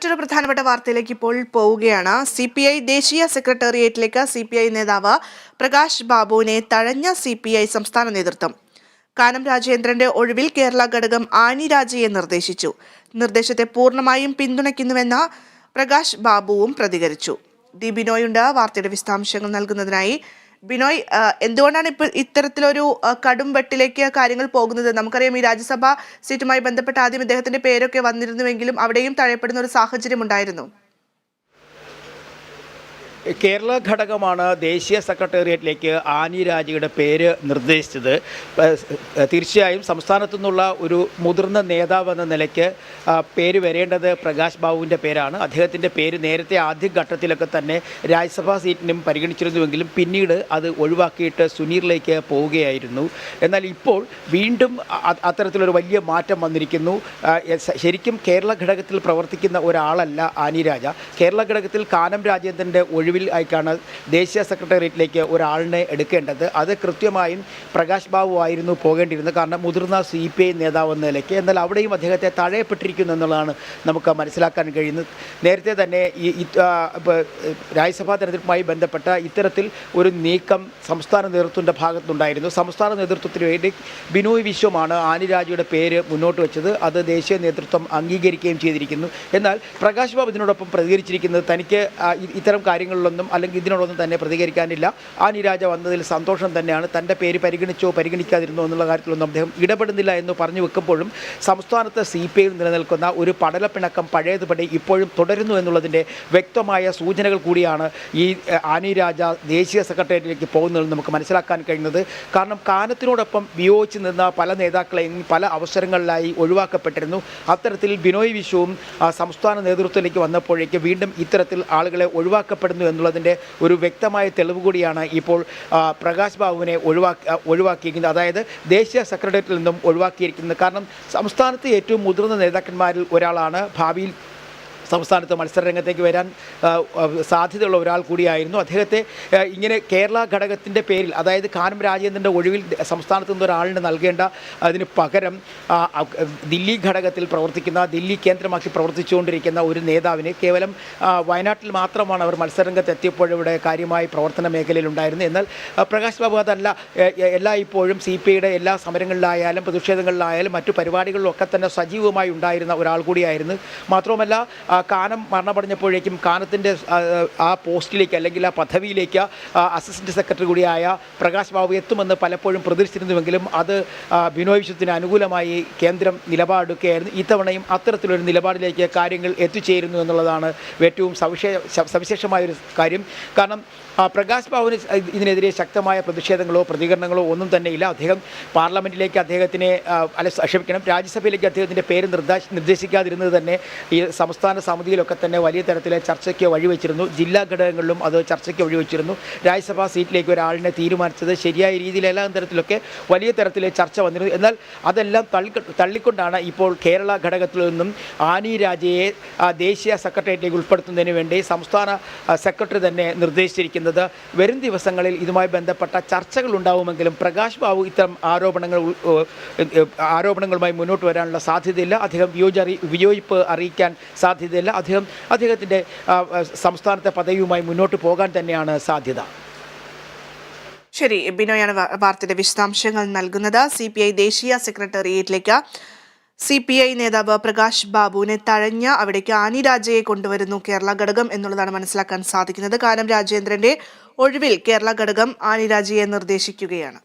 മറ്റൊരു പ്രധാനപ്പെട്ട വാർത്തയിലേക്ക് ഇപ്പോൾ പോവുകയാണ്. സി പി ഐ ദേശീയ സെക്രട്ടേറിയറ്റിലേക്ക് സി പി ഐ നേതാവ് പ്രകാശ് ബാബുവിനെ തഴഞ്ഞ സി പി ഐ സംസ്ഥാന നേതൃത്വം. കാനം രാജേന്ദ്രന്റെ ഒഴിവിൽ കേരള ഘടകം ആനി രാജയെ നിർദ്ദേശിച്ചു. നിർദ്ദേശത്തെ പൂർണമായും പിന്തുണയ്ക്കുന്നുവെന്ന് പ്രകാശ് ബാബുവും പ്രതികരിച്ചു. ദീപിനോയുണ്ട് വാർത്തയുടെ വിശദാംശങ്ങൾ നൽകുന്നതിനായി ബിനോയ് എന്തുകൊണ്ടാണ് ഇപ്പോൾ ഇത്തരത്തിലൊരു കടും വെട്ടിലേക്ക് കാര്യങ്ങൾ പോകുന്നത്? നമുക്കറിയാം ഈ രാജ്യസഭാ സീറ്റുമായി ബന്ധപ്പെട്ട് ആദ്യം ഇദ്ദേഹത്തിന്റെ പേരൊക്കെ വന്നിരുന്നുവെങ്കിലും അവിടെയും തഴയപ്പെടുന്ന ഒരു സാഹചര്യം ഉണ്ടായിരുന്നു കേരള ഘടകമാണ് ദേശീയ സെക്രട്ടേറിയറ്റിലേക്ക് ആനി രാജയുടെ പേര് നിർദ്ദേശിച്ചത്. തീർച്ചയായും സംസ്ഥാനത്തു നിന്നുള്ള ഒരു മുതിർന്ന നേതാവ് എന്ന നിലയ്ക്ക് പേര് വരേണ്ടത് പ്രകാശ് ബാബുവിന്റെ പേരാണ്. അദ്ദേഹത്തിന്റെ പേര് നേരത്തെ ആദ്യ ഘട്ടത്തിലൊക്കെ തന്നെ രാജ്യസഭാ സീറ്റിനും പരിഗണിച്ചിരുന്നുവെങ്കിലും പിന്നീട് അത് ഒഴിവാക്കിയിട്ട് സുനീറിലേക്ക് പോവുകയായിരുന്നു. എന്നാൽ ഇപ്പോൾ വീണ്ടും അത്തരത്തിലൊരു വലിയ മാറ്റം വന്നിരിക്കുന്നു. ശരിക്കും കേരള ഘടകത്തിൽ പ്രവർത്തിക്കുന്ന ഒരാളല്ല ആനി രാജ. കേരള ഘടകത്തിൽ കാനം രാജേന്ദ്രന്റെ ഒഴിവിൽ ആയിക്കാണ് ദേശീയ സെക്രട്ടേറിയറ്റിലേക്ക് ഒരാളിനെ എടുക്കേണ്ടത്. അത് കൃത്യമായും പ്രകാശ് ബാബു ആയിരുന്നു പോകേണ്ടിയിരുന്നത്. കാരണം മുതിർന്ന സി പി ഐ നേതാവ് എന്ന നിലയ്ക്ക് എന്നാൽ അവിടെയും അദ്ദേഹത്തെ തഴയപ്പെട്ടിരിക്കുന്നു എന്നുള്ളതാണ് നമുക്ക് മനസ്സിലാക്കാൻ കഴിയുന്നത്. നേരത്തെ തന്നെ ഈ രാജ്യസഭാ തെരഞ്ഞെടുപ്പുമായി ബന്ധപ്പെട്ട ഇത്തരത്തിൽ ഒരു നീക്കം സംസ്ഥാന നേതൃത്വത്തിന്റെ ഭാഗത്തുണ്ടായിരുന്നു സംസ്ഥാന നേതൃത്വത്തിന് വേണ്ടി ബിനോയ് വിശ്വമാണ് ആനിരാജയുടെ പേര് മുന്നോട്ട് വെച്ചത്. അത് ദേശീയ നേതൃത്വം അംഗീകരിക്കുകയും ചെയ്തിരിക്കുന്നു. എന്നാൽ പ്രകാശ് ബാബു ഇതിനോടൊപ്പം പ്രതികരിച്ചിരിക്കുന്നത് തനിക്ക് ഇത്തരം ഇത്തരം കാര്യങ്ങളിലൊന്നും അല്ലെങ്കിൽ ഇതിനോടൊന്നും തന്നെ പ്രതികരിക്കാനില്ല. ആനിരാജ വന്നതിൽ സന്തോഷം തന്നെയാണ്. തന്റെ പേര് പരിഗണിച്ചോ പരിഗണിക്കാതിരുന്നോ എന്നുള്ള കാര്യത്തിലൊന്നും അദ്ദേഹം ഇടപെടുന്നില്ല എന്ന് പറഞ്ഞു വെക്കുമ്പോഴും സംസ്ഥാനത്ത് സി പി ഐയിൽ നിലനിൽക്കുന്ന ഒരു പടലപ്പിണക്കം പഴയതുപടി ഇപ്പോഴും തുടരുന്നു എന്നുള്ളതിന്റെ വ്യക്തമായ സൂചനകൾ കൂടിയാണ് ഈ ആനി രാജ ദേശീയ സെക്രട്ടേറിയറ്റിലേക്ക് പോകുന്നതെന്ന് നമുക്ക് മനസ്സിലാക്കാൻ കഴിയുന്നത്. കാരണം കാനത്തിനോടൊപ്പം വിയോജിച്ച് നിന്ന പല നേതാക്കളെയും പല അവസരങ്ങളിലായി ഒഴിവാക്കപ്പെട്ടിരുന്നു. അത്തരത്തിൽ ബിനോയ് വിശ്വവും ആ, സംസ്ഥാന നേതൃത്വത്തിലേക്ക് വന്നപ്പോഴേക്ക് വീണ്ടും ഇത്തരത്തിൽ ആളുകളെ ഒഴിവാക്കപ്പെടുന്നു എന്നുള്ളതിന്റെ ഒരു വ്യക്തമായ തെളിവ് കൂടിയാണ് ഇപ്പോൾ പ്രകാശ് ബാബുവിനെ ഒഴിവാക്കി ഒഴിവാക്കിയിരിക്കുന്നത്. അതായത് ദേശീയ സെക്രട്ടേറിയറ്റിൽ നിന്നും ഒഴിവാക്കിയിരിക്കുന്നത്. കാരണം സംസ്ഥാനത്ത് ഏറ്റവും മുതിർന്ന നേതാക്കന്മാരിൽ ഒരാളാണ് ഭാവിയിൽ സംസ്ഥാനത്ത് മത്സരരംഗത്തേക്ക് വരാൻ സാധ്യതയുള്ള ഒരാൾ കൂടിയായിരുന്നു. അദ്ദേഹത്തെ ഇങ്ങനെ കേരള ഘടകത്തിന്റെ പേരിൽ അതായത് കാനം രാജേന്ദ്രന്റെ ഒഴിവിൽ സംസ്ഥാനത്ത് നിന്ന് ഒരാളിന് നൽകേണ്ട അതിന് പകരം ദില്ലി ഘടകത്തിൽ പ്രവർത്തിക്കുന്ന ദില്ലി കേന്ദ്രമാക്കി പ്രവർത്തിച്ചുകൊണ്ടിരിക്കുന്ന ഒരു നേതാവിനെ കേവലം വയനാട്ടിൽ മാത്രമാണ് അവർ മത്സരരംഗത്ത് എത്തിയപ്പോഴിവിടെ കാര്യമായി പ്രവർത്തന മേഖലയിൽ മേഖലയിലുണ്ടായിരുന്നു എന്നാൽ പ്രകാശ് ബാബു അതല്ല എല്ലാ ഇപ്പോഴും സി പി ഐയുടെ എല്ലാ സമരങ്ങളിലായാലും പ്രതിഷേധങ്ങളിലായാലും മറ്റു പരിപാടികളിലൊക്കെ തന്നെ സജീവമായി ഉണ്ടായിരുന്ന ഒരാൾ കൂടിയായിരുന്നു. മാത്രവുമല്ല കാനം മരണമടഞ്ഞപ്പോഴേക്കും കാനത്തിന്റെ ആ പോസ്റ്റിലേക്ക് അല്ലെങ്കിൽ ആ പദവിയിലേക്ക് അസിസ്റ്റന്റ് സെക്രട്ടറി കൂടിയായ പ്രകാശ് ബാബു എത്തുമെന്ന് പലപ്പോഴും പ്രതീക്ഷിച്ചിരുന്നുവെങ്കിലും അത് ബിനോയ് വിശ്വത്തിന് അനുകൂലമായി കേന്ദ്രം നിലപാടെടുക്കുകയായിരുന്നു. ഇത്തവണയും അത്തരത്തിലൊരു നിലപാടിലേക്ക് കാര്യങ്ങൾ എത്തിച്ചേരുന്നു എന്നുള്ളതാണ് ഏറ്റവും സവിശേ സവിശേഷമായൊരു കാര്യം. കാരണം പ്രകാശ് ബാബുവിന് ഇതിനെതിരെ ശക്തമായ പ്രതിഷേധങ്ങളോ പ്രതികരണങ്ങളോ ഒന്നും തന്നെ ഇല്ല അദ്ദേഹം പാർലമെന്റിലേക്ക് അദ്ദേഹത്തിനെ അല്ല ക്ഷമിക്കണം രാജ്യസഭയിലേക്ക് അദ്ദേഹത്തിന്റെ പേര് നിർദ്ദേശ നിർദ്ദേശിക്കാതിരുന്നത് തന്നെ ഈ സംസ്ഥാന സമിതിയിലൊക്കെ തന്നെ വലിയ തരത്തിലെ ചർച്ചയ്ക്ക് വഴിവെച്ചിരുന്നു. ജില്ലാ ഘടകങ്ങളിലും അത് ചർച്ചയ്ക്ക് വഴിവെച്ചിരുന്നു. രാജ്യസഭാ സീറ്റിലേക്ക് ഒരാളിനെ തീരുമാനിച്ചത് ശരിയായ രീതിയിൽ എല്ലാ തരത്തിലൊക്കെ വലിയ തരത്തിലെ ചർച്ച വന്നിരുന്നു. എന്നാൽ അതെല്ലാം തള്ളി തള്ളിക്കൊണ്ടാണ് ഇപ്പോൾ കേരള ഘടകത്തിൽ നിന്നും ആനി രാജയെ ദേശീയ സെക്രട്ടേറിയറ്റിലേക്ക് ഉൾപ്പെടുത്തുന്നതിന് വേണ്ടി സംസ്ഥാന സെക്രട്ടറി തന്നെ നിർദ്ദേശിച്ചിരിക്കുന്നത്. വരും ദിവസങ്ങളിൽ ഇതുമായി ബന്ധപ്പെട്ട ചർച്ചകൾ ഉണ്ടാവുമെങ്കിലും പ്രകാശ് ബാബു ഇത്തരം ആരോപണങ്ങൾ ആരോപണങ്ങളുമായി മുന്നോട്ട് വരാനുള്ള സാധ്യതയില്ല. അദ്ദേഹം വിയോജി വിയോജിപ്പ് അറിയിക്കാൻ സാധ്യതയില്ല അദ്ദേഹം അദ്ദേഹത്തിന്റെ സംസ്ഥാനത്തെ പദവിയുമായി മുന്നോട്ട് പോകാൻ തന്നെയാണ് സാധ്യത. ശരി ബിനോയാണ് വാർത്തയുടെ വിശദാംശങ്ങൾ നൽകുന്നത്. സി പി ഐ ദേശീയ സെക്രട്ടേറിയറ്റിലേക്ക് സി പി ഐ നേതാവ് പ്രകാശ് ബാബുവിനെ തഴഞ്ഞ് അവിടേക്ക് ആനി രാജയെ കൊണ്ടുവരുന്നു കേരള ഘടകം എന്നുള്ളതാണ് മനസ്സിലാക്കാൻ സാധിക്കുന്നത്. കാരണം രാജേന്ദ്രന്റെ ഒഴിവിൽ കേരള ഘടകം ആനി രാജയെ നിർദ്ദേശിക്കുകയാണ്.